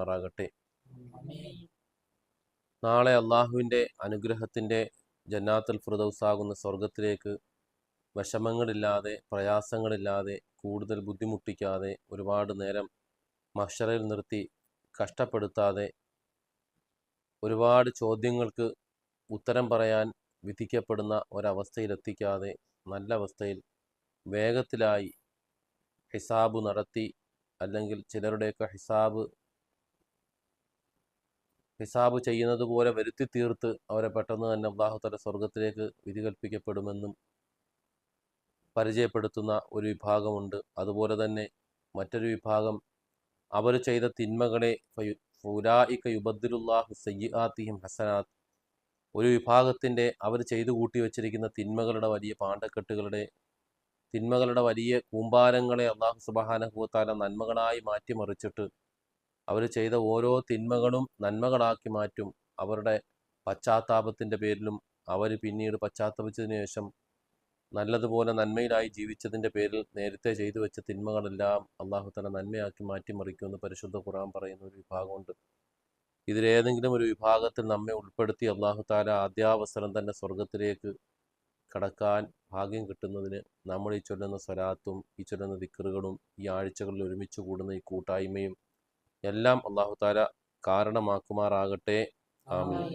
അനുഗ്രഹിക്കുമാറാകട്ടെ നാളെ അള്ളാഹുവിന്റെ അനുഗ്രഹത്തിന്റെ ജന്നാത്തുൽ ഫുറദൗസാകുന്ന സ്വർഗത്തിലേക്ക് വിഷമങ്ങളില്ലാതെ പ്രയാസങ്ങളില്ലാതെ കൂടുതൽ ബുദ്ധിമുട്ടിക്കാതെ ഒരുപാട് നേരം മഷറയിൽ നിർത്തി കഷ്ടപ്പെടുത്താതെ ഒരുപാട് ചോദ്യങ്ങൾക്ക് ഉത്തരം പറയാൻ വിധിക്കപ്പെടുന്ന ഒരവസ്ഥയിലെത്തിക്കാതെ നല്ല അവസ്ഥയിൽ വേഗത്തിലായി ഹിസാബ് നടത്തി അല്ലെങ്കിൽ ചിലരുടെയൊക്കെ ഹിസാബ് ഹിസാബ് ചെയ്യുന്നത് പോലെ വരുത്തി തീർത്ത് അവരെ പെട്ടെന്ന് തന്നെ അള്ളാഹുത്തല സ്വർഗത്തിലേക്ക് വിധികൽപ്പിക്കപ്പെടുമെന്നും പരിചയപ്പെടുത്തുന്ന ഒരു വിഭാഗമുണ്ട്. അതുപോലെ തന്നെ മറ്റൊരു വിഭാഗം അവർ ചെയ്ത തിന്മകളെ ഫുലായിക്ക യുബദ്ദുലുല്ലാഹു സയ്യാത്തിഹിം ഹസനാത്ത് ഒരു വിഭാഗത്തിന്റെ അവർ ചെയ്തു കൂട്ടി വച്ചിരിക്കുന്ന തിന്മകളുടെ വലിയ പാണ്ടക്കെട്ടുകളുടെ തിന്മകളുടെ വലിയ കൂമ്പാരങ്ങളെ അള്ളാഹു സുബഹാനഹുത്താല നന്മകളായി മാറ്റിമറിച്ചിട്ട് അവർ ചെയ്ത ഓരോ തിന്മകളും നന്മകളാക്കി മാറ്റും. അവരുടെ പശ്ചാത്താപത്തിന്റെ പേരിലും അവർ പിന്നീട് പശ്ചാത്തപിച്ചതിന് ശേഷം നല്ലതുപോലെ നന്മയിലായി ജീവിച്ചതിന്റെ പേരിൽ നേരത്തെ ചെയ്തു വെച്ച തിന്മകളെല്ലാം അള്ളാഹു തല നന്മയാക്കി മാറ്റിമറിക്കുമെന്ന് പരിശുദ്ധ ഖുറാൻ പറയുന്ന ഒരു വിഭാഗമുണ്ട്. ഇതിലേതെങ്കിലും ഒരു വിഭാഗത്തിൽ നമ്മെ ഉൾപ്പെടുത്തി അള്ളാഹു താല ആദ്യാവസരം തന്നെ സ്വർഗത്തിലേക്ക് കടക്കാൻ ഭാഗ്യം കിട്ടുന്നതിന് നമ്മൾ ഈ ചൊല്ലുന്ന സ്വലാത്തും ഈ ചൊല്ലുന്ന ദിക്കറുകളും ഈ ആഴ്ചകളിൽ ഒരുമിച്ച് കൂടുന്ന ഈ കൂട്ടായ്മയും എല്ലാം അള്ളാഹു താല കാരണമാക്കുമാറാകട്ടെ ആമീൻ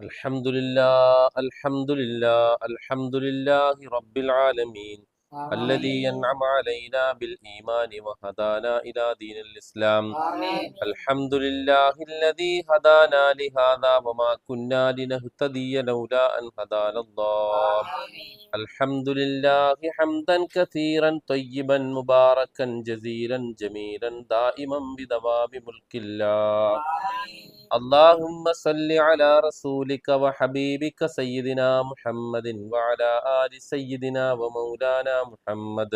الحمد لله الحمد لله الحمد لله رب العالمين آمين. الذي ينعم علينا بالإيمان وهدانا إلى دين الإسلام آمين. الحمد لله الذي هدانا لهذا وما كنا لنهتدي لولا أن هدانا الله آمين. الحمد لله حمدا كثيرا طيبا مباركا جزيلا جميلا دائما بدوام ملك الله اللهم صل على رسولك وحبيبك سيدنا محمد وعلى آل سيدنا ومولانا محمد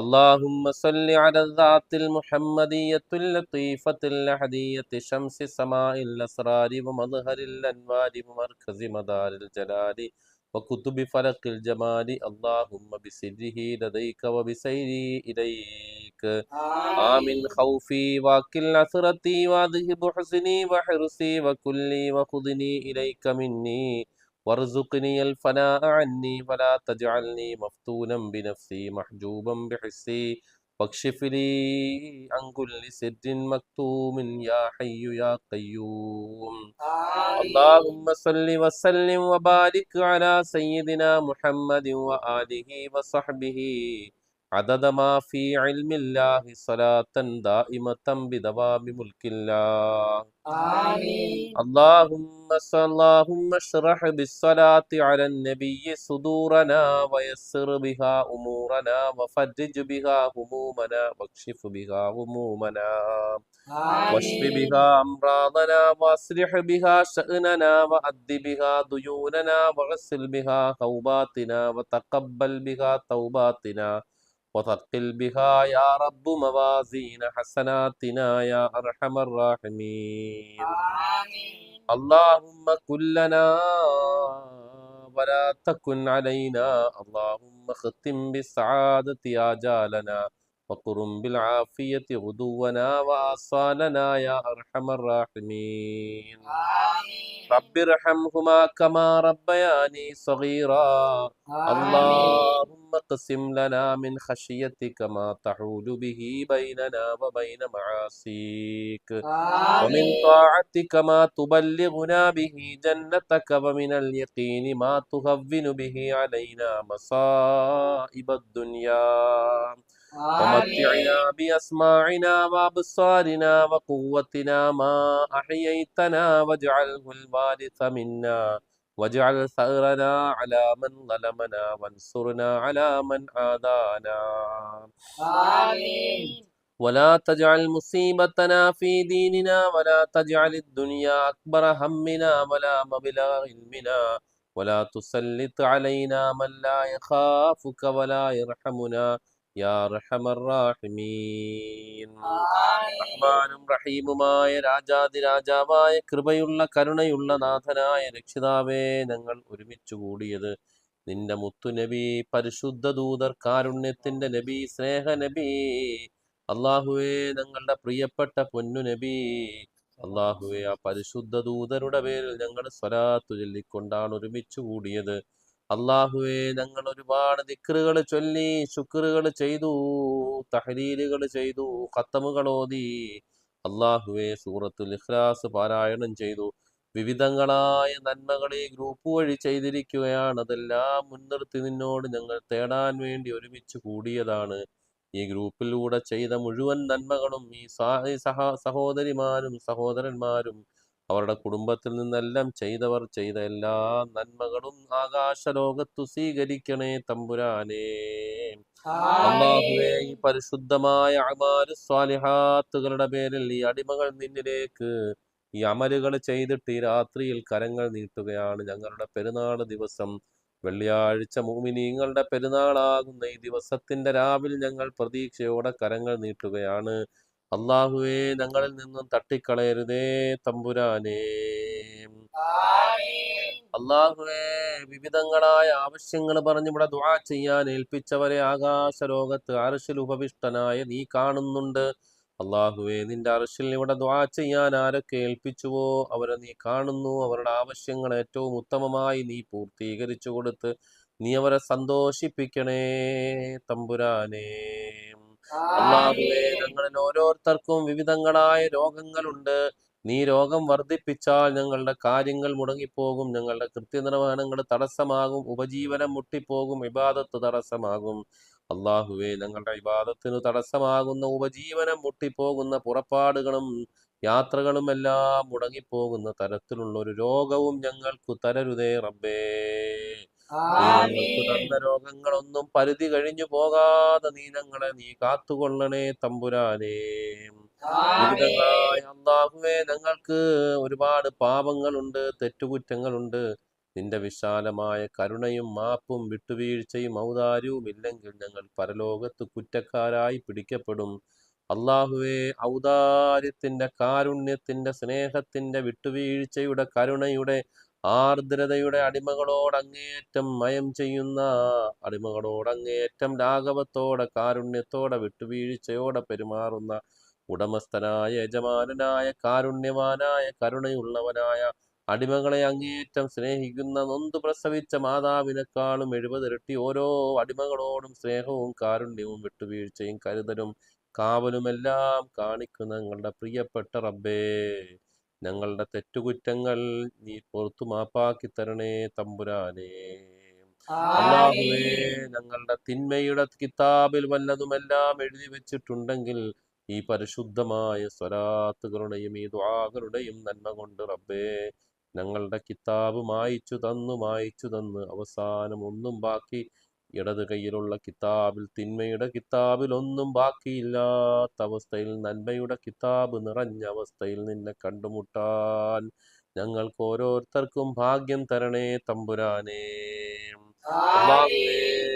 اللهم صل على الذات المحمدية اللطيفة الأحدية شمس سماء الأسرار ومظهر الأنوار ومركز مدار الجلال وكتب فلق الجمال. اللهم بسره لديك وبسيري إليك. آمن خوفي واكل عثرتي واذهب حزني وحرصي وكلي وخذني إليك مني. وارزقني الفناء عني. ولا تجعلني مفتونا بنفسي محجوبا بحسي. واكشف لي عن كل سر مكتوم يا حي يا قيوم. اللهم صل وسلم وبارك على سيدنا محمد وآله وصحبه عدد ما في علم الله صلاة دائمة بدوام ملك الله آمين اللهم صل اللهم اشرح بالصلاة على النبي صدورنا ويسر بها أمورنا وفرج بها همومنا واكشف بها همومنا واشف بها أمراضنا واصلح بها شأننا وأد بها ديوننا وغسل بها خوباتنا وتقبل بها توباتنا وثقل بها يا رب موازين حسناتنا يا أرحم الراحمين. آمين. اللهم كن لنا ولا تكن علينا. اللهم ختم بالسعادة آجالنا وقرم بالعافية غدونا وآصالنا يا أرحم الراحمين. آمين. رب ارحمهما كما ربياني صغيرا. اللهم اقسم لنا من خشيتك ما تحول به بيننا وبين معاصيك. ومن طاعتك ما تبلغنا به جنتك. ومن اليقين ما تهون به علينا مصائب الدنيا. ومتعنا بأسماعنا وأبصارنا وقوتنا ما أحييتنا واجعله الوارث منا واجعل ثأرنا على من ظلمنا وانصرنا على من عادانا آمين ولا تجعل مصيبتنا في ديننا ولا تجعل الدنيا أكبر همنا ولا مبلغ علمنا ولا تسلط علينا من لا يخافك ولا يرحمنا റഹീമുമായ രാജാതിരാജാവായ കൃപയുള്ള കരുണയുള്ള നാഥനായ രക്ഷിതാവേ ഞങ്ങൾ ഒരുമിച്ച് കൂടിയത് നിന്റെ മുത്തു നബി പരിശുദ്ധ ദൂതർ കാരുണ്യത്തിന്റെ നബി സ്നേഹ നബി. അള്ളാഹുവേ ഞങ്ങളുടെ പ്രിയപ്പെട്ട പൊന്നു നബി. അള്ളാഹുവെ ആ പരിശുദ്ധ ദൂതരുടെ പേരിൽ ഞങ്ങൾ സ്വരാത്തു ചൊല്ലിക്കൊണ്ടാണ് ഒരുമിച്ചു കൂടിയത്. അള്ളാഹുവെ ഞങ്ങൾ ഒരുപാട് ദിക്റുകൾ ചൊല്ലി ശുക്റുകൾ ചെയ്തു തഹലീലുകൾ ചെയ്തു ഖത്തമുകൾ ഓതി. അള്ളാഹുവെ സൂറത്തുൽ ഇഖ്ലാസ് പാരായണം ചെയ്തു. വിവിധങ്ങളായ നന്മകൾ ഈ ഗ്രൂപ്പ് വഴി ചെയ്തിരിക്കുകയാണ്. അതെല്ലാം മുൻനിർത്തി നിന്നോട് ഞങ്ങൾ തേടാൻ വേണ്ടി ഒരുമിച്ച് കൂടിയതാണ്. ഈ ഗ്രൂപ്പിലൂടെ ചെയ്ത മുഴുവൻ നന്മകളും ഈ ഈ സഹ സഹോദരിമാരും സഹോദരന്മാരും അവരുടെ കുടുംബത്തിൽ നിന്നെല്ലാം ചെയ്തവർ ചെയ്ത എല്ലാ നന്മകളും ആകാശലോകത്തു സ്വീകരിക്കണേ തമ്പുരാനേ. അള്ളാഹുവേ ഈ പരിശുദ്ധമായ അമാരുസ്വാലിഹാത്തുകളുടെ പേരിൽ ഈ അടിമകൾ നിന്നിലേക്ക് ഈ അമലുകൾ ചെയ്തിട്ട് ഈ രാത്രിയിൽ കരങ്ങൾ നീട്ടുകയാണ് ഞങ്ങളുടെ പെരുന്നാൾ ദിവസം. വെള്ളിയാഴ്ച മൂമിനീങ്ങളുടെ പെരുന്നാളാകുന്ന ഈ ദിവസത്തിന്റെ രാവിൽ ഞങ്ങൾ പ്രതീക്ഷയോടെ കരങ്ങൾ നീട്ടുകയാണ്. അള്ളാഹുവേ ഞങ്ങളിൽ നിന്നും തട്ടിക്കളയരുതേ തമ്പുരാനേ. അള്ളാഹുവേ വിവിധങ്ങളായ ആവശ്യങ്ങൾ പറഞ്ഞ് ഇവിടെ ദുആ ചെയ്യാൻ ഏൽപ്പിച്ചവരെ ആകാശ ലോകത്ത് അർശിൽ ഉപവിഷ്ടനായ നീ കാണുന്നുണ്ട്. അള്ളാഹുവേ നിന്റെ അർശിൽ ഇവിടെ ദുആ ചെയ്യാൻ ആരൊക്കെ ഏൽപ്പിച്ചുവോ അവരെ നീ കാണുന്നു. അവരുടെ ആവശ്യങ്ങൾ ഏറ്റവും ഉത്തമമായി നീ പൂർത്തീകരിച്ചു കൊടുത്ത് നീ അവരെ സന്തോഷിപ്പിക്കണേ തമ്പുരാനേ. അള്ളാഹുവേ ഞങ്ങളിൽ ഓരോരുത്തർക്കും വിവിധങ്ങളായ രോഗങ്ങളുണ്ട്. നീ രോഗം വർദ്ധിപ്പിച്ചാൽ ഞങ്ങളുടെ കാര്യങ്ങൾ മുടങ്ങിപ്പോകും ഞങ്ങളുടെ കൃത്യനിർവഹണങ്ങൾ തടസ്സമാകും ഉപജീവനം മുട്ടിപ്പോകും വിവാദത്ത് തടസ്സമാകും. അള്ളാഹുവേ ഞങ്ങളുടെ വിവാദത്തിനു തടസ്സമാകുന്ന ഉപജീവനം മുട്ടിപ്പോകുന്ന പുറപ്പാടുകളും യാത്രകളും എല്ലാം മുടങ്ങിപ്പോകുന്ന തരത്തിലുള്ള ഒരു രോഗവും ഞങ്ങൾക്ക് തരരുതേ റബ്ബേ. നീ ഞങ്ങൾക്ക് തന്ന രോഗങ്ങളൊന്നും പരിധി കഴിഞ്ഞു പോകാതെ നീ ഞങ്ങളെ നീ കാത്തുകൊള്ളണേ തമ്പുരാനേ. അള്ളാഹുവേ ഞങ്ങൾക്ക് ഒരുപാട് പാപങ്ങളുണ്ട് തെറ്റുകുറ്റങ്ങളുണ്ട്. നിന്റെ വിശാലമായ കരുണയും മാപ്പും വിട്ടുവീഴ്ചയും ഔദാര്യവും ഇല്ലെങ്കിൽ ഞങ്ങൾ പരലോകത്ത് കുറ്റക്കാരായി പിടിക്കപ്പെടും. അള്ളാഹുവേ ഔദാര്യത്തിന്റെ കാരുണ്യത്തിന്റെ സ്നേഹത്തിന്റെ വിട്ടുവീഴ്ചയുടെ കരുണയുടെ ആർദ്രതയുടെ അടിമകളോട് അങ്ങേയറ്റം മയം ചെയ്യുന്ന അടിമകളോട് ലാഘവത്തോടെ കാരുണ്യത്തോടെ വിട്ടുവീഴ്ചയോടെ പെരുമാറുന്ന ഉടമസ്ഥനായ യജമാനനായ കാരുണ്യവാനായ കരുണയുള്ളവനായ അടിമകളെ അങ്ങേറ്റം സ്നേഹിക്കുന്ന നൊന്തു പ്രസവിച്ച മാതാവിനേക്കാളും എഴുപതിരട്ടി ഓരോ അടിമകളോടും സ്നേഹവും കാരുണ്യവും വിട്ടുവീഴ്ചയും കരുതലും കാവലുമെല്ലാം കാണിക്കുന്ന നിങ്ങളുടെ പ്രിയപ്പെട്ട റബ്ബേ. ഞങ്ങളുടെ തെറ്റുകുറ്റങ്ങൾ നീ പുറത്തു മാപ്പാക്കി തരണേ തമ്പുരാനേ. അള്ളാഹുവേ ഞങ്ങളുടെ തിന്മയുടെ കിതാബിൽ വല്ലതുമെല്ലാം എഴുതി വെച്ചിട്ടുണ്ടെങ്കിൽ ഈ പരിശുദ്ധമായ സ്വരാത്തുകളുടെയും ഈ ദ്വാകളുടെയും നന്മ കൊണ്ട് റബ്ബേ ഞങ്ങളുടെ കിതാബ് മായിച്ചു തന്നു മായിച്ചു തന്ന് അവസാനം ഒന്നും ബാക്കി ഇടത് കയ്യിലുള്ള കിതാബിൽ തിന്മയുടെ കിതാബിൽ ഒന്നും ബാക്കിയില്ലാത്ത അവസ്ഥയിൽ നന്മയുടെ കിതാബ് നിറഞ്ഞ അവസ്ഥയിൽ നിന്നെ കണ്ടുമുട്ടാൻ ഞങ്ങൾക്ക് ഓരോരുത്തർക്കും ഭാഗ്യം തരണേ തമ്പുരാനേ.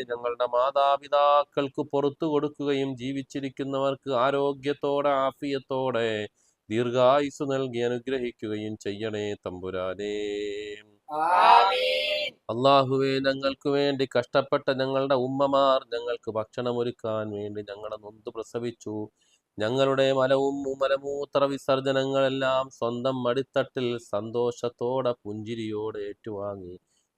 ഞങ്ങളുടെ മാതാപിതാക്കൾക്ക് പുറത്തു കൊടുക്കുകയും ജീവിച്ചിരിക്കുന്നവർക്ക് ആരോഗ്യത്തോടെ ആഫിയത്തോടെ ദീർഘായുസ് നൽകി അനുഗ്രഹിക്കുകയും ചെയ്യണേ തമ്പുരാനേ. അള്ളാഹുവേ ഞങ്ങൾക്ക് വേണ്ടി കഷ്ടപ്പെട്ട ഞങ്ങളുടെ ഉമ്മമാർ ഞങ്ങൾക്ക് ഭക്ഷണമൊരുക്കാൻ വേണ്ടി ഞങ്ങളെ നൊന്ത് പ്രസവിച്ചു. ഞങ്ങളുടെ മലവും മലമൂത്ര വിസർജനങ്ങളെല്ലാം സ്വന്തം മടിത്തട്ടിൽ സന്തോഷത്തോടെ പുഞ്ചിരിയോടെ ഏറ്റുവാങ്ങി.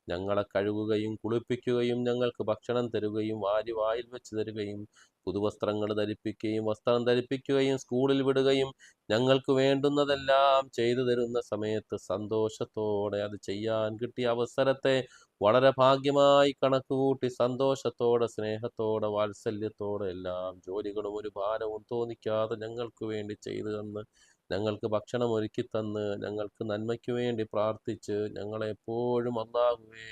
ഞങ്ങളെ കഴുകുകയും കുളിപ്പിക്കുകയും ഞങ്ങൾക്ക് ഭക്ഷണം തരുകയും വാരി വായിൽ വെച്ച് തരുകയും പുതുവസ്ത്രങ്ങൾ ധരിപ്പിക്കുകയും വസ്ത്രം ധരിപ്പിക്കുകയും സ്കൂളിൽ വിടുകയും ഞങ്ങൾക്ക് വേണ്ടുന്നതെല്ലാം ചെയ്തു തരുന്ന സമയത്ത് സന്തോഷത്തോടെ അത് ചെയ്യാൻ കിട്ടിയ അവസരത്തെ വളരെ ഭാഗ്യമായി കണക്കുകൂട്ടി സന്തോഷത്തോടെ സ്നേഹത്തോടെ വാത്സല്യത്തോടെ എല്ലാം ജോലികളും ഒരു ഭാരവും തോന്നിക്കാതെ ഞങ്ങൾക്ക് വേണ്ടി ചെയ്തു തന്ന് ഞങ്ങൾക്ക് ഭക്ഷണം ഒരുക്കി തന്ന് ഞങ്ങൾക്ക് നന്മയ്ക്ക് വേണ്ടി പ്രാർത്ഥിച്ച് ഞങ്ങളെപ്പോഴും അള്ളാഹുവേ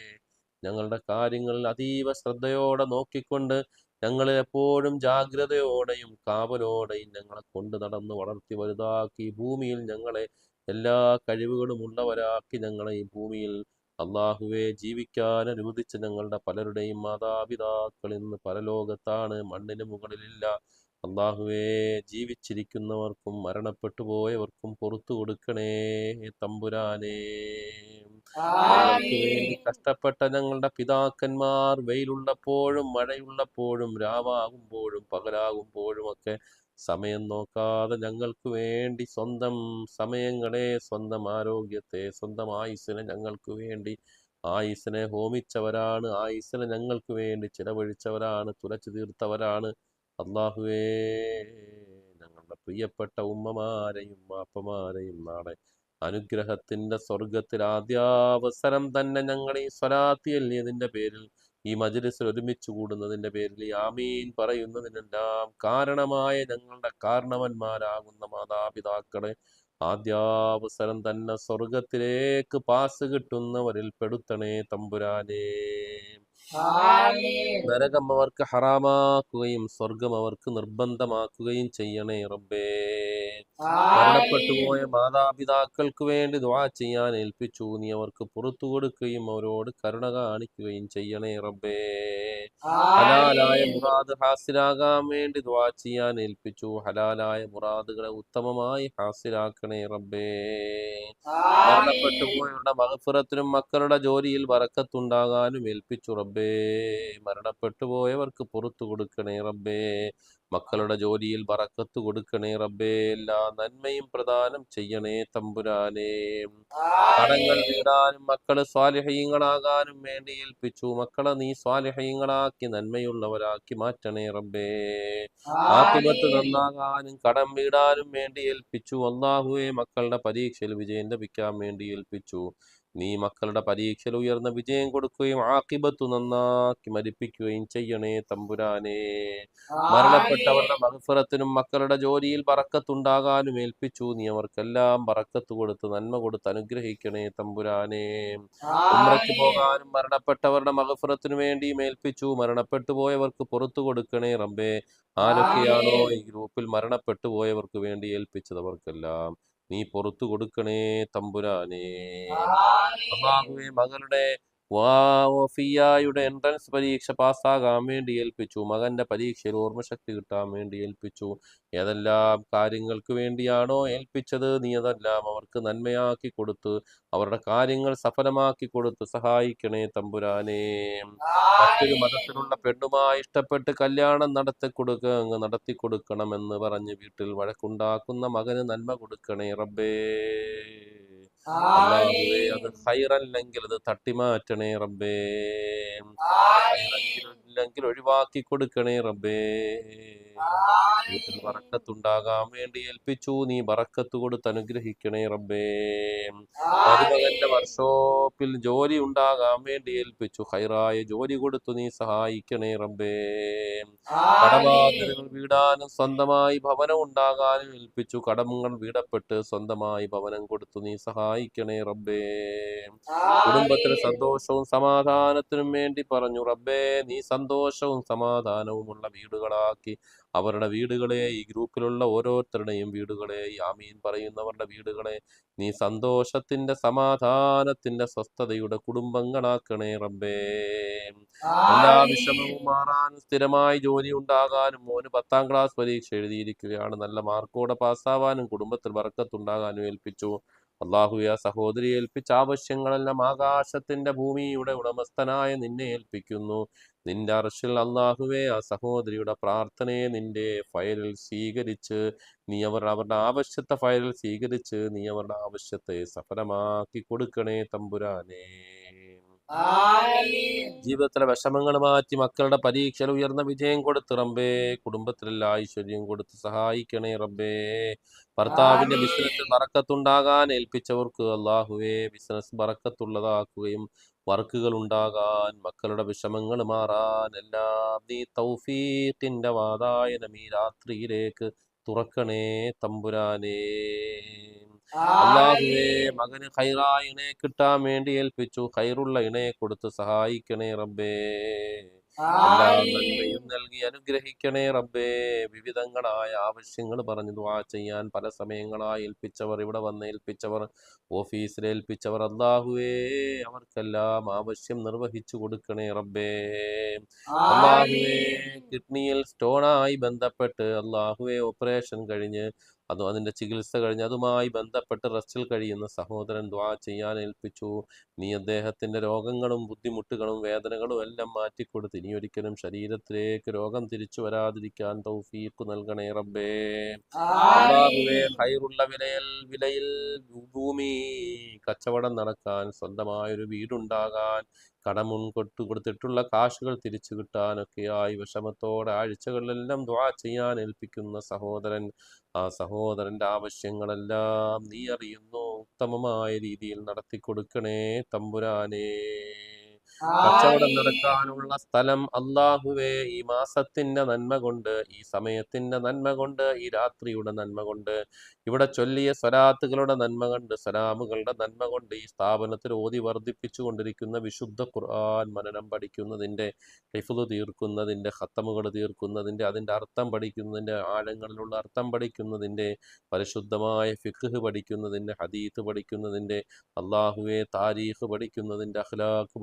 ഞങ്ങളുടെ കാര്യങ്ങളിൽ അതീവ ശ്രദ്ധയോടെ നോക്കിക്കൊണ്ട് ഞങ്ങളെ എപ്പോഴും ജാഗ്രതയോടെയും കാവലോടെയും ഞങ്ങളെ കൊണ്ട് നടന്ന് വളർത്തി വലുതാക്കി ഭൂമിയിൽ ഞങ്ങളെ എല്ലാ കഴിവുകളും ഉള്ളവരാക്കി ഞങ്ങളെ ഈ ഭൂമിയിൽ അള്ളാഹുവെ ജീവിക്കാൻ അനുവദിച്ച ഞങ്ങളുടെ പലരുടെയും മാതാപിതാക്കൾ ഇന്ന് പരലോകത്താണ് മണ്ണിന് മുകളിലില്ല. അള്ളാഹുവേ ജീവിച്ചിരിക്കുന്നവർക്കും മരണപ്പെട്ടു പോയവർക്കും പുറത്തു കൊടുക്കണേ തമ്പുരാനേ. കഷ്ടപ്പെട്ട ഞങ്ങളുടെ പിതാക്കന്മാർ വെയിലുള്ളപ്പോഴും മഴയുള്ളപ്പോഴും രാവാകുമ്പോഴും പകലാകുമ്പോഴും ഒക്കെ സമയം നോക്കാതെ ഞങ്ങൾക്ക് വേണ്ടി സ്വന്തം സമയങ്ങളെ സ്വന്തം ആരോഗ്യത്തെ സ്വന്തം ആയുസ്സിനെ ഞങ്ങൾക്ക് വേണ്ടി ആയുസ്സിനെ ഹോമിച്ചവരാണ് ആയുസ്സിനെ ഞങ്ങൾക്ക് വേണ്ടി ചിലവഴിച്ചവരാണ് തുലച്ചു തീർത്തവരാണ്. അള്ളാഹുവേ ഞങ്ങളുടെ പ്രിയപ്പെട്ട ഉമ്മമാരെയും വാപ്പമാരെയും നാളെ അനുഗ്രഹത്തിന്റെ സ്വർഗത്തിൽ ആദ്യാവസരം തന്നെ ഞങ്ങൾ ഈ സ്വലാത്തി എല്ലിയതിന്റെ പേരിൽ ഈ മജലിസിൽ ഒരുമിച്ച് കൂടുന്നതിന്റെ പേരിൽ ഈ ആമീൻ പറയുന്നതിനെല്ലാം കാരണമായ ഞങ്ങളുടെ കാരണവന്മാരാകുന്ന മാതാപിതാക്കളെ ആദ്യാവസരം തന്നെ സ്വർഗത്തിലേക്ക് പാസ് കിട്ടുന്നവരിൽ പെടുത്തണേ തമ്പുരാനേ. നരകം അവർക്ക് ഹറാമാക്കുകയും സ്വർഗം അവർക്ക് നിർബന്ധമാക്കുകയും ചെയ്യണേ റബ്ബേ. മരണപ്പെട്ടു പോയ മാതാപിതാക്കൾക്ക് വേണ്ടി ദ്വാ ചെയ്യാൻ ഏൽപ്പിച്ചു. നീ അവർക്ക് പുറത്തു കൊടുക്കുകയും അവരോട് കരുണ കാണിക്കുകയും ചെയ്യണേ റബ്ബേ. ഹലാലായ മുറാദ് ഹാസിലാകാൻ വേണ്ടി ദ്വാ ചെയ്യാൻ ഏൽപ്പിച്ചു. ഹലാലായ മുറാദുകളെ ഉത്തമമായി ഹാസിലാക്കണേ റബ്ബേ. മരണപ്പെട്ടു പോയവരുടെ മകഫിറത്തിനും മക്കളുടെ ജോലിയിൽ വറക്കത്തുണ്ടാകാനും ഏൽപ്പിച്ചു റബ്ബേ. മരണപ്പെട്ടുപോയവർക്ക് പുറത്തു കൊടുക്കണേ റബ്ബേ. മക്കളുടെ ജോലിയിൽ വറക്കത്ത് കൊടുക്കണേ റബ്ബേ എല്ലാ നന്മയും പ്രദാനം ചെയ്യണേ തമ്പുരാനേ. കടങ്ങൾ വീടാനും മക്കൾ സ്വാലിഹയങ്ങളാകാനും വേണ്ടി ഏൽപ്പിച്ചു. മക്കളെ നീ സ്വാലിഹയങ്ങളാക്കി നന്മയുള്ളവരാക്കി മാറ്റണേ റബ്ബേ. ആത്മത്ത് നന്നാകാനും കടം വീടാനും വേണ്ടി ഏൽപ്പിച്ചു. അള്ളാഹുവെ മക്കളുടെ പരീക്ഷയിൽ വിജയം ലഭിക്കാൻ വേണ്ടി ഏൽപ്പിച്ചു. നീ മക്കളുടെ പരീക്ഷയിൽ ഉയർന്ന വിജയം കൊടുക്കുകയും ആക്കിബത്ത് നന്നാക്കി മരിപ്പിക്കുകയും ചെയ്യണേ തമ്പുരാനെ. മരണപ്പെട്ടവരുടെ മഹഫറത്തിനും മക്കളുടെ ജോലിയിൽ പറക്കത്തുണ്ടാകാനും ഏൽപ്പിച്ചു. നീ അവർക്കെല്ലാം പറക്കത്ത് കൊടുത്ത് നന്മ കൊടുത്ത് അനുഗ്രഹിക്കണേ തമ്പുരാനെ. ഉമ്രയ്ക്ക് പോകാനും മരണപ്പെട്ടവരുടെ മഹഫറത്തിനു വേണ്ടിയും ഏൽപ്പിച്ചു. മരണപ്പെട്ടു പോയവർക്ക് പുറത്തു കൊടുക്കണേ റബ്ബേ. ആരൊക്കെയാണോ ഈ ഗ്രൂപ്പിൽ മരണപ്പെട്ടു പോയവർക്ക് വേണ്ടി ഏൽപ്പിച്ചത് അവർക്കെല്ലാം. നീ പുറത്തു കൊടുക്കണേ തമ്പുരാനേ. അള്ളാഹുവേ മകളുടെ വാഫിയായുടെ എൻട്രൻസ് പരീക്ഷ പാസ്സാകാൻ വേണ്ടി ഏൽപ്പിച്ചു. മകന്റെ പരീക്ഷയിൽ ഓർമ്മശക്തി കിട്ടാൻ വേണ്ടി ഏൽപ്പിച്ചു. ഏതെല്ലാം കാര്യങ്ങൾക്ക് വേണ്ടിയാണോ ഏൽപ്പിച്ചത്? നീ അതെല്ലാം അവർക്ക് നന്മയാക്കി കൊടുത്ത് അവരുടെ കാര്യങ്ങൾ സഫലമാക്കി കൊടുത്ത് സഹായിക്കണേ തമ്പുരാനെ. മറ്റൊരു മതത്തിലുള്ള പെണ്ണുമായി ഇഷ്ടപ്പെട്ട് കല്യാണം നടത്തി കൊടുക്കുക അങ്ങ് നടത്തി കൊടുക്കണമെന്ന് പറഞ്ഞ് വീട്ടിൽ വഴക്കുണ്ടാക്കുന്ന മകന് നന്മ കൊടുക്കണേ റബ്ബേ. അത് ഹൈറല്ലെങ്കിൽ അത് തട്ടിമാറ്റണേ റബ്ബേ. ഇല്ലെങ്കിൽ ഒഴിവാക്കി കൊടുക്കണേ റബ്ബേ. വീട്ടിൽ ബറക്കത്തുണ്ടാകാൻ വേണ്ടി ഏൽപ്പിച്ചു. നീ ബറക്കത്ത് കൊടുത്ത് അനുഗ്രഹിക്കണേ റബ്ബേ. മരുമകന്റെ വർക്ക്ഷോപ്പിൽ ജോലി ഉണ്ടാകാൻ വേണ്ടി ഏൽപ്പിച്ചു. ഹൈറായ ജോലി കൊടുത്തു നീ സഹായിക്കണേ റബ്ബേ. കടബാധ്യതകൾ വീടാനും സ്വന്തമായി ഭവനം ഉണ്ടാകാനും ഏൽപ്പിച്ചു. കടമങ്ങൾ വീടപ്പെട്ട് സ്വന്തമായി ഭവനം കൊടുത്തു നീ സഹായിക്കണേ റബ്ബേ. കുടുംബത്തിന് സന്തോഷവും സമാധാനത്തിനും വേണ്ടി പറഞ്ഞു. റബ്ബേ നീ സന്തോഷവും സമാധാനവും ഉള്ള വീടുകളാക്കി അവരുടെ വീടുകളെ ഈ ഗ്രൂപ്പിലുള്ള ഓരോരുത്തരുടെയും വീടുകളെ ഈ ആമീൻ പറയുന്നവരുടെ വീടുകളെ നീ സന്തോഷത്തിന്റെ സമാധാനത്തിന്റെ സ്വസ്ഥതയുടെ കുടുംബങ്ങളാക്കണേ റബ്ബേ. എല്ലാ വിഷമവും മാറാൻ സ്ഥിരമായി ജോലി ഉണ്ടാകാനും മോന് പത്താം ക്ലാസ് പരീക്ഷ എഴുതിയിരിക്കുകയാണ്. നല്ല മാർക്കോടെ പാസ്സാവാനും കുടുംബത്തിൽ വർക്കത്തുണ്ടാകാനും ഏൽപ്പിച്ചു. അള്ളാഹുയ സഹോദരി ഏൽപ്പിച്ച ആവശ്യങ്ങളെല്ലാം ആകാശത്തിന്റെ ഭൂമിയുടെ ഉടമസ്ഥനായ നിന്നെ ഏൽപ്പിക്കുന്നു. നിന്റെ അർഷിൽ അള്ളാഹുവെ ആ സഹോദരിയുടെ പ്രാർത്ഥനയെ നിന്റെ ഫയലിൽ സ്വീകരിച്ച് നീ അവർ അവരുടെ ആവശ്യത്തെ ഫയലിൽ സ്വീകരിച്ച് നീ അവരുടെ ആവശ്യത്തെ സഫലമാക്കി കൊടുക്കണേ തമ്പുരാനേ. ജീവിതത്തിലെ വിഷമങ്ങൾ മാറ്റി മക്കളുടെ പരീക്ഷയിൽ ഉയർന്ന വിജയം കൊടുത്ത് റബ്ബേ കുടുംബത്തിലെല്ലാം ഐശ്വര്യം കൊടുത്ത് സഹായിക്കണേ റബ്ബേ. ഭർത്താവിന്റെ ബിസിനസ് ബിസിനസ്സിൽ ബറക്കത്തുണ്ടാകാൻ ഏൽപ്പിച്ചവർക്ക് അള്ളാഹുവേ ബിസിനസ് ബറക്കത്തുള്ളതാക്കുകയും വർക്കുകൾ ഉണ്ടാകാൻ മക്കളുടെ വിഷമങ്ങൾ മാറാൻ എല്ലാം നീ തൗഫീഖിന്റെ വാതായനം ഈ രാത്രിയിലേക്ക് തുറക്കണേ തമ്പുരാനേ. അള്ളാഹുവേ മകന് ഹൈറായ ഇണയെ കിട്ടാൻ വേണ്ടി ഏൽപ്പിച്ചു. ഹൈറുള്ള ഇണയെ കൊടുത്ത് സഹായിക്കണേ റബ്ബേ. എല്ലാ നന്മയും നൽകി അനുഗ്രഹിക്കണേ റബ്ബേ. വിവിധങ്ങളായ ആവശ്യങ്ങൾ പറഞ്ഞു ദുആ ചെയ്യാൻ പല സമയങ്ങളായി ഏൽപ്പിച്ചവർ ഇവിടെ വന്ന് ഏൽപ്പിച്ചവർ ഓഫീസിൽ ഏൽപ്പിച്ചവർ. അള്ളാഹുവേ അവർക്കെല്ലാം ആവശ്യം നിർവഹിച്ചു കൊടുക്കണേ റബ്ബേ. അള്ളാഹുവേ കിഡ്നിയിൽ സ്റ്റോണായി ബന്ധപ്പെട്ട് അല്ലാഹുവേ ഓപ്പറേഷൻ കഴിഞ്ഞ് അത് അതിന്റെ ചികിത്സ കഴിഞ്ഞ് അതുമായി ബന്ധപ്പെട്ട് റെസ്റ്റിൽ കഴിയുന്ന സഹോദരൻ ദ്വാ ചെയ്യാൻ ഏൽപ്പിച്ചു. നീ അദ്ദേഹത്തിന്റെ രോഗങ്ങളും ബുദ്ധിമുട്ടുകളും വേദനകളും എല്ലാം മാറ്റിക്കൊടുത്ത് ഇനി ഒരിക്കലും ശരീരത്തിലേക്ക് രോഗം തിരിച്ചു വരാതിരിക്കാൻ തൗഫീഖ് നൽകണേ റബ്ബേ. ഹൈറുള്ള വിലയിൽ വിലയിൽ ഭൂമി കച്ചവടം നടക്കാൻ സ്വന്തമായൊരു വീടുണ്ടാകാൻ കടമുൻ മുൻകൊട്ട് കൊടുത്തിട്ടുള്ള കാശുകൾ തിരിച്ചു കിട്ടാനൊക്കെയായി വിഷമത്തോടെ ആഴ്ചകളിലെല്ലാം ദ്വാ ചെയ്യാൻ ഏൽപ്പിക്കുന്ന സഹോദരൻ. ആ സഹോദരന്റെ ആവശ്യങ്ങളെല്ലാം നീ അറിയുന്നു. ഉത്തമമായ രീതിയിൽ നടത്തി കൊടുക്കണേ തമ്പുരാനേ. കച്ചവടം നടക്കാനുള്ള സ്ഥലം അള്ളാഹുവേ ഈ മാസത്തിന്റെ നന്മ കൊണ്ട് ഈ സമയത്തിന്റെ നന്മ കൊണ്ട് ഈ രാത്രിയുടെ നന്മ കൊണ്ട് ഇവിടെ ചൊല്ലിയ സ്വലാത്തുകളുടെ നന്മ കൊണ്ട് സലാമുകളുടെ നന്മ കൊണ്ട് ഈ സ്ഥാപനത്തിൽ ഓതി വർദ്ധിപ്പിച്ചു കൊണ്ടിരിക്കുന്ന വിശുദ്ധ ഖുർആൻ മനനം പഠിക്കുന്നതിന്റെ ഹിഫുദ് തീർക്കുന്നതിന്റെ ഹത്തമുകൾ തീർക്കുന്നതിന്റെ അതിന്റെ അർത്ഥം പഠിക്കുന്നതിന്റെ ആഴങ്ങളിലുള്ള അർത്ഥം പഠിക്കുന്നതിന്റെ പരിശുദ്ധമായ ഫിഖ് പഠിക്കുന്നതിന്റെ ഹദീത്ത് പഠിക്കുന്നതിന്റെ അള്ളാഹുവെ താരീഖ് പഠിക്കുന്നതിന്റെ അഖ്ലാഖ്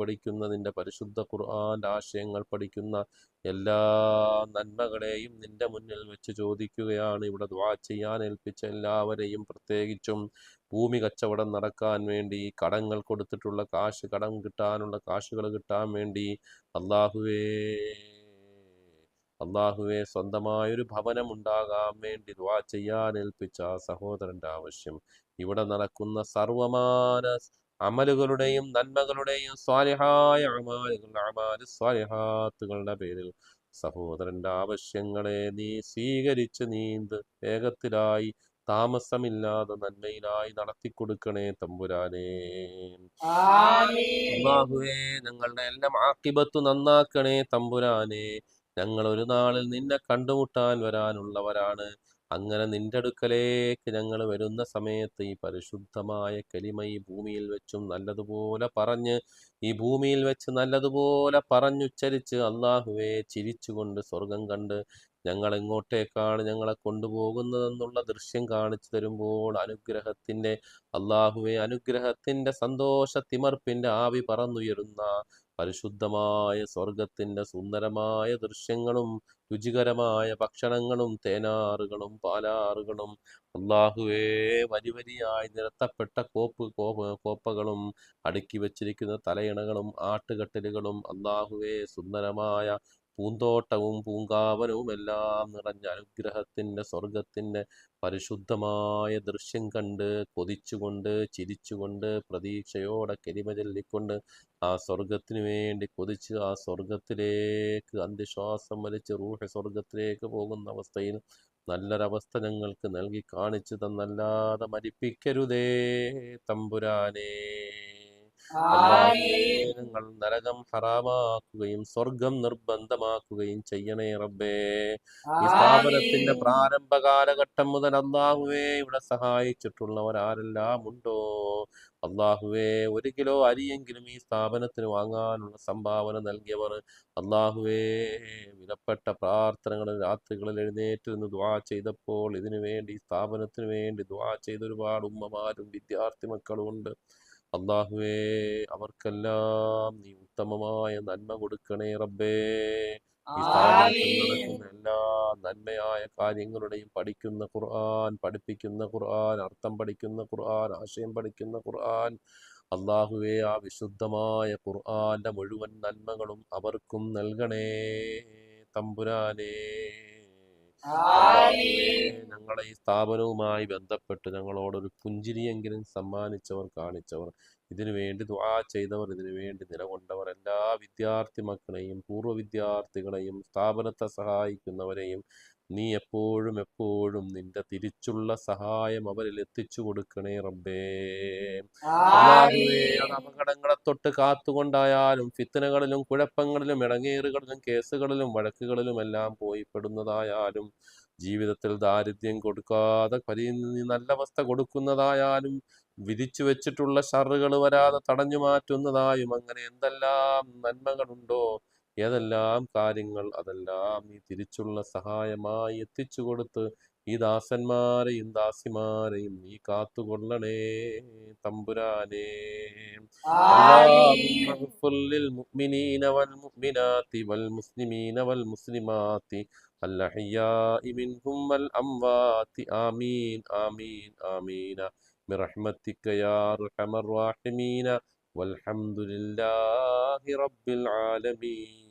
പഠിക്കുന്നതിന്റെ പരിശുദ്ധ ഖുർആാന്റെ ആശയങ്ങൾ പഠിക്കുന്ന എല്ലാ നന്മകളെയും നിന്റെ മുന്നിൽ വെച്ച് ചോദിക്കുകയാണ്. ഇവിടെ ദ്വാ ചെയ്യാൻ ഏൽപ്പിച്ച എല്ലാവരെയും പ്രത്യേകിച്ചും ഭൂമി കച്ചവടം നടക്കാൻ വേണ്ടി കടങ്ങൾ കൊടുത്തിട്ടുള്ള കാശ് കടം കിട്ടാനുള്ള കാശുകൾ കിട്ടാൻ വേണ്ടി അള്ളാഹുവേ അള്ളാഹുവെ സ്വന്തമായൊരു ഭവനം ഉണ്ടാകാൻ വേണ്ടി ദ്വാ ചെയ്യാൻ ഏൽപ്പിച്ച സഹോദരന്റെ ആവശ്യം. ഇവിടെ നടക്കുന്ന സർവമാന അമലുകളുടെയും നന്മകളുടെയും സ്വാലിഹായ സ്വാലിഹാത്തുകളുടെ പേരിൽ സഹോദരന്റെ ആവശ്യങ്ങളെ നീ സ്വീകരിച്ച് നീന്ത്. വേഗത്തിലായി താമസമില്ലാതെ നന്മയിലായി നടത്തിക്കൊടുക്കണേ തമ്പുരാനേ. ആമീൻ. അള്ളാഹുവേ ഞങ്ങളുടെ എല്ലാം ആക്കിബത്ത് നന്നാക്കണേ തമ്പുരാനെ. ഞങ്ങൾ ഒരു നാളിൽ നിന്നെ കണ്ടുമുട്ടാൻ വരാനുള്ളവരാണ്. അങ്ങനെ നിന്റെ അടുക്കലേക്ക് ഞങ്ങൾ വരുന്ന സമയത്ത് ഈ പരിശുദ്ധമായ കലിമ ഈ ഭൂമിയിൽ വെച്ചും നല്ലതുപോലെ പറഞ്ഞ് ഈ ഭൂമിയിൽ വെച്ച് നല്ലതുപോലെ പറഞ്ഞുച്ചരിച്ച് അള്ളാഹുവെ ചിരിച്ചുകൊണ്ട് സ്വർഗം കണ്ട് ഞങ്ങൾ എങ്ങോട്ടേക്കാണ് ഞങ്ങളെ കൊണ്ടുപോകുന്നതെന്നുള്ള ദൃശ്യം കാണിച്ചു തരുമ്പോൾ അനുഗ്രഹത്തിന്റെ അള്ളാഹുവെ അനുഗ്രഹത്തിന്റെ സന്തോഷ തിമർപ്പിന്റെ ആവി പറന്നുയരുന്ന പരിശുദ്ധമായ സ്വർഗത്തിന്റെ സുന്ദരമായ ദൃശ്യങ്ങളും രുചികരമായ ഭക്ഷണങ്ങളും തേനാറുകളും പാലാറുകളും അള്ളാഹുവേ വരി വരിയായി നിരത്തപ്പെട്ട കോപ്പ് കോപ്പകളും അടുക്കി വച്ചിരിക്കുന്ന തലയിണകളും ആട്ടുകട്ടിലുകളും അള്ളാഹുവേ സുന്ദരമായ പൂന്തോട്ടവും പൂങ്കാവനവും എല്ലാം നിറഞ്ഞ അനുഗ്രഹത്തിന്റെ സ്വർഗത്തിന്റെ പരിശുദ്ധമായ ദൃശ്യം കണ്ട് കൊതിച്ചുകൊണ്ട് ചിരിച്ചുകൊണ്ട് പ്രതീക്ഷയോടെ കരിമ ചൊല്ലിക്കൊണ്ട് ആ സ്വർഗത്തിന് വേണ്ടി കൊതിച്ച് ആ സ്വർഗത്തിലേക്ക് അന്ത്യശ്വാസം വലിച്ച് റൂഹ സ്വർഗത്തിലേക്ക് പോകുന്ന അവസ്ഥയിൽ നല്ലൊരവസ്ഥ ഞങ്ങൾക്ക് നൽകി കാണിച്ചു തന്നല്ലാതെ മരിപ്പിക്കരുതേ തമ്പുരാനേ. ഞങ്ങൾ നരകം ഹറാമാക്കുകയും സ്വർഗം നിർബന്ധമാക്കുകയും ചെയ്യണേ റബ്ബേ. ഈ സ്ഥാപനത്തിന്റെ പ്രാരംഭ കാലഘട്ടം മുതൽ അള്ളാഹുവേ ഇവിടെ സഹായിച്ചിട്ടുള്ളവർ ആരെല്ലാം ഉണ്ടോ? അള്ളാഹുവേ ഒരു കിലോ അരിയെങ്കിലും ഈ സ്ഥാപനത്തിന് വാങ്ങാനുള്ള സംഭാവന നൽകിയവർ അള്ളാഹുവേ വിലപ്പെട്ട പ്രാർത്ഥനകളിൽ രാത്രികളിൽ എഴുന്നേറ്റ് നിന്ന് ദ്വാ ചെയ്തപ്പോൾ ഇതിനു വേണ്ടി സ്ഥാപനത്തിന് വേണ്ടി ദ്വാ ചെയ്ത ഒരുപാട് ഉമ്മമാരും വിദ്യാർത്ഥി മക്കളും ഉണ്ട്. അള്ളാഹുവേ അവർക്കെല്ലാം നീ ഉത്തമമായ നന്മ കൊടുക്കണേ റബ്ബേ. എല്ലാ നന്മയായ കാര്യങ്ങളുടെയും പഠിക്കുന്ന ഖുർആൻ പഠിപ്പിക്കുന്ന ഖുർആൻ അർത്ഥം പഠിക്കുന്ന ഖുർആൻ ആശയം പഠിക്കുന്ന ഖുർആൻ. അള്ളാഹുവേ ആ വിശുദ്ധമായ ഖുർആന്റെ മുഴുവൻ നന്മകളും അവർക്കും നൽകണേ തമ്പുരാനേ. ഞങ്ങളെ ഈ സ്ഥാപനവുമായി ബന്ധപ്പെട്ട് ഞങ്ങളോടൊരു പുഞ്ചിരിയെങ്കിലും സമ്മാനിച്ചവർ കാണിച്ചവർ. ഇതിനു വേണ്ടി ദുആ ചെയ്തവർ ഇതിനു വേണ്ടി നിലകൊണ്ടവർ എല്ലാ വിദ്യാർത്ഥി മക്കളെയും പൂർവ വിദ്യാർത്ഥികളെയും സ്ഥാപനത്തെ സഹായിക്കുന്നവരെയും നീ എപ്പോഴും എപ്പോഴും നിന്റെ തിരിച്ചുള്ള സഹായം അവരിൽ എത്തിച്ചു കൊടുക്കണേ റബ്ബേ. അപകടങ്ങളെ തൊട്ട് കാത്തുകൊണ്ടായാലും ഫിത്തനകളിലും കുഴപ്പങ്ങളിലും ഇടങ്ങേറുകളിലും കേസുകളിലും വഴക്കുകളിലും എല്ലാം പോയി പെടുന്നതായാലും ജീവിതത്തിൽ ദാരിദ്ര്യം കൊടുക്കാതെ പരി നല്ല അവസ്ഥ കൊടുക്കുന്നതായാലും വിധിച്ചു വെച്ചിട്ടുള്ള ഷറുകൾ വരാതെ തടഞ്ഞു മാറ്റുന്നതായും അങ്ങനെ എന്തെല്ലാം നന്മകളുണ്ടോ? ഏതെല്ലാം കാര്യങ്ങൾ അതെല്ലാം ഈ തിരിച്ചുള്ള സഹായമായി എത്തിച്ചു കൊടുത്ത് ഈ ദാസന്മാരെയും ദാസിമാരെയും നീ കാത്തുകൊള്ളണേ തമ്പുരാനേ اللهم ആമീൻ اغفر للمؤمنين والمؤمنات والمسلمين والمسلمات الأحياء منهم والأموات آمين آمين آمين برحمتك يا أرحم الراحمين والحمد لله رب العالمين